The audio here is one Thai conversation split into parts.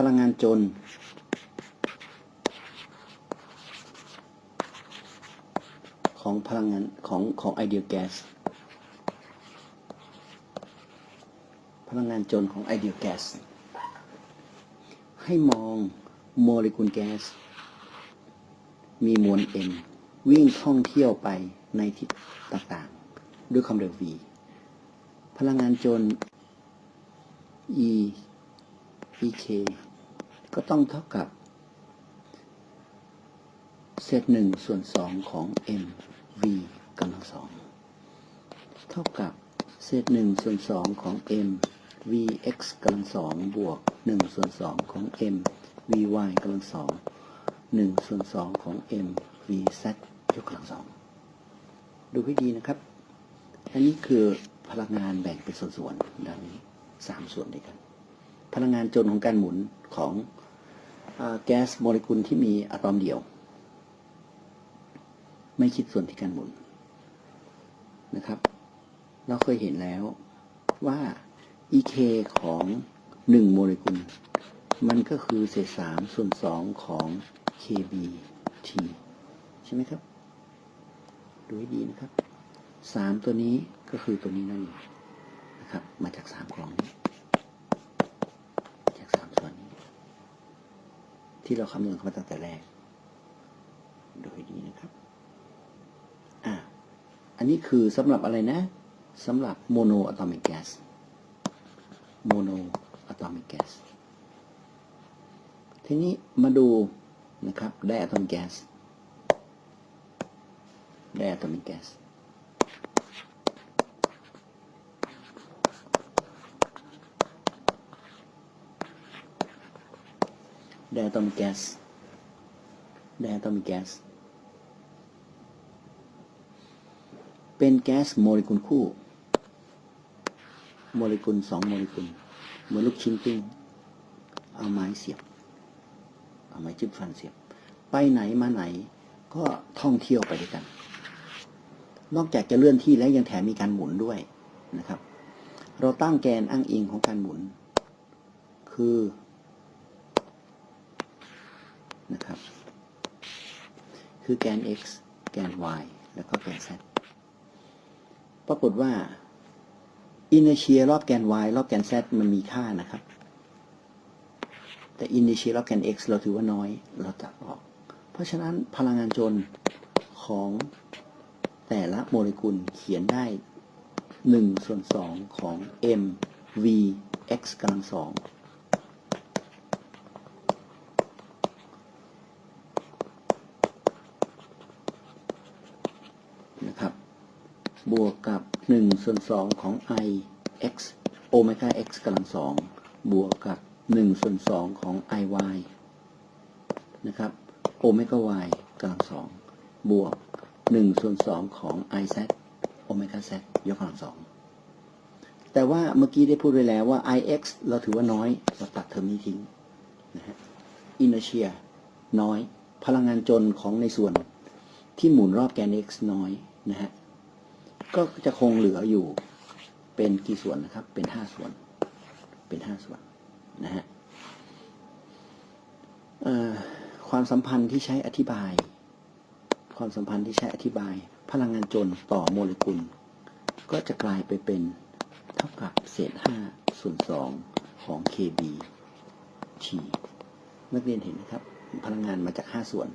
พลังงานจน ของพลังงานของของไอเดียแก๊สพลังงานจนของไอเดียแก๊สให้มองโมเลกุลแก๊สมีมวล m วิ่งท่องเที่ยวไปในทิศต่างๆ ด้วยความเร็ว v พลังงานจน e e k ก็ต้องเท่ากับ เศษหนึ่งส่วนสองของ m v กำลังสองเท่ากับเศษหนึ่งส่วนสองของ m v x กำลังสองบวกหนึ่งส่วนสองของ m v y กำลังสองหนึ่งส่วนสองของ m v z ยกกำลังสองดูให้ดีนะครับ อันนี้คือพลังงานแบ่งเป็นส่วนๆดังนี้สามส่วนด้วยกัน พลังงานจนของการหมุนของ แก๊สโมเลกุลที่มีอะตอมเดียว ไม่คิดส่วนที่การหมุนนะครับ เราเคยเห็นแล้วว่า EK ของหนึ่งโมเลกุล มันก็คือเศษสามส่วนสองของ KBT ใช่ไหมครับ ดูให้ดีนะครับสามตัวนี้ก็คือตัวนี้นั่นเองนะครับ มาจากสามกล่องนี้ จากสามส่วนนี้ ที่เราคำนวณเข้ามาตั้งแต่แรก โดูให้ดีนะครับ อะ อันนี้คือสำหรับอะไรนะสำหรับโมโนอะตอมิกแก๊สโมโนอะตอมิกแก๊สทีนี้มาดูนะครับไดอะตอมิกแก๊สไดอะตอมิกแก๊ส ไดอะตอมิกแก๊สไดอะตอมิกแก๊สเป็นแก๊สโมเลกุลคู่ โมเลกุลสองโมเลกุล เหมือนลูกชิ้นปิ้ง เอาไม้เสียบ เอาไม้จิ้มฟันเสียบ ไปไหนมาไหน ก็ท่องเที่ยวไปด้วยกัน นอกจากจะเลื่อนที่แล้วยังแถมมีการหมุนด้วยนะครับ เราตั้งแกนอ้างอิงของการหมุน คือ นะครับ คือแกน x แกน y แล้วก็แกน z ปรากฏว่าอินเนเชียรอบแกน y รอบแกน z มันมีค่านะครับ แต่อินเนเชียรอบแกน x เราถือว่าน้อยเราตัดออก เพราะฉะนั้นพลังงานจนของแต่ละโมเลกุลเขียนได้1ส่วน2ของ m v x กำลังสอง นะครับ บวกกับ1ส่วน2ของ i x โอเมก้า x กำลังสองบวกกับ1ส่วน2ของ i y นะครับ โอเมก้า y กำลังสองบวก1ส่วน2ของ i z โอเมก้า z ยกกำลังสองแต่ว่าเมื่อกี้ได้พูดไว้แล้วว่า i x เราถือว่าน้อย เราตัดเทอมนี้ทิ้งนะฮะอินเนเชียน้อย พลังงานจนของในส่วน ที่หมุนรอบแกน x น้อยนะฮะ ก็จะคงเหลืออยู่เป็นกี่ส่วนนะครับ เป็นห้าส่วน เป็นห้าส่วนนะฮะความสัมพันธ์ที่ใช้อธิบาย ความสัมพันธ์ที่ใช้อธิบาย พลังงานจนต่อโมเลกุล ก็จะกลายไปเป็นเท่ากับเศษห้าส่วนสองของ KB T นักเรียนเห็นนะครับ พลังงานมาจากห้าส่วน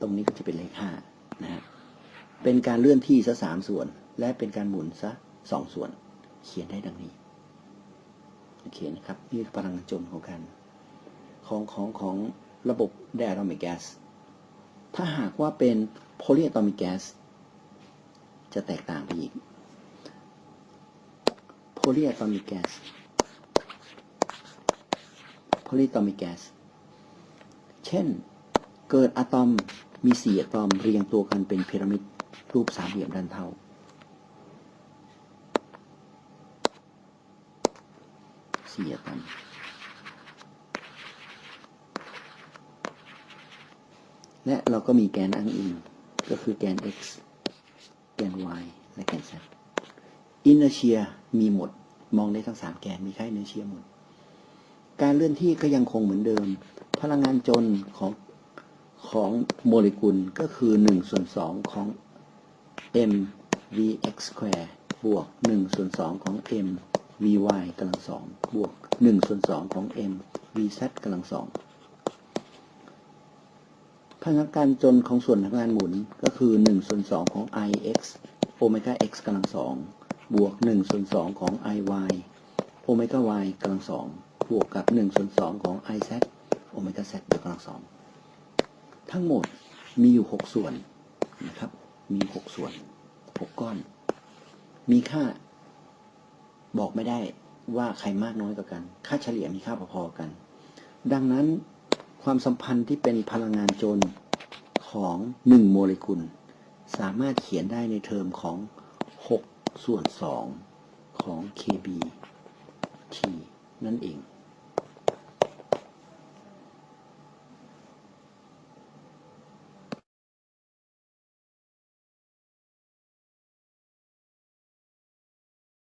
ตรงนี้ก็จะเป็นเลขห้า นะฮะเป็นการเลื่อนที่ซะสามส่วน และเป็นการหมุนซะสองส่วน เขียนได้ดังนี้โอเคนะครับนี่พลังงานจนของการของของของระบบไดอะตอมิกแก๊สถ้าหากว่าเป็นโพลีอะตอมิกแก๊สจะแตกต่างไปอีกโพลีอะตอมิกแก๊สโพลีอะตอมิกแก๊สเช่นเกิดอะตอม มีสี่อะตอมเรียงตัวกันเป็นพีระมิดรูปสามเหลี่ยมด้านเท่าสี่อะตอมและเราก็มีแกนอ้างอิงก็คือแกน x แกน y และแกน z อินเนเชียมีหมด มองได้ทั้งสามแกนมีค่าอินเนเชียหมด การเลื่อนที่ก็ยังคงเหมือนเดิม พลังงานจนของ ของโมเลกุลก็คือ1ส่วน2ของ m vx 2บวก1ส่วน2ของ m vy กำลังสองบวก1ส่วน2ของ m vz กำลังสองพลังงานการจนของส่วนพลังงานหมุนก็คือ1ส่วน2ของ ix โอเมก้า x กำลังสองบวก1ส่วน2ของ iy โอเมก้า y กำลังสองบวกกับ1ส่วน2ของ iz โอเมก้า z กกำลังสอง ทั้งหมดมีอยู่6ส่วนนะครับ มี6ส่วน6ก้อน มีค่า บอกไม่ได้ว่าใครมากน้อยกว่ากัน ค่าเฉลี่ยมีค่าพอๆกัน ดังนั้นความสัมพันธ์ที่เป็นพลังงานจนของ1โมเลกุล สามารถเขียนได้ในเทอมของ6ส่วน2ของ KB T นั่นเอง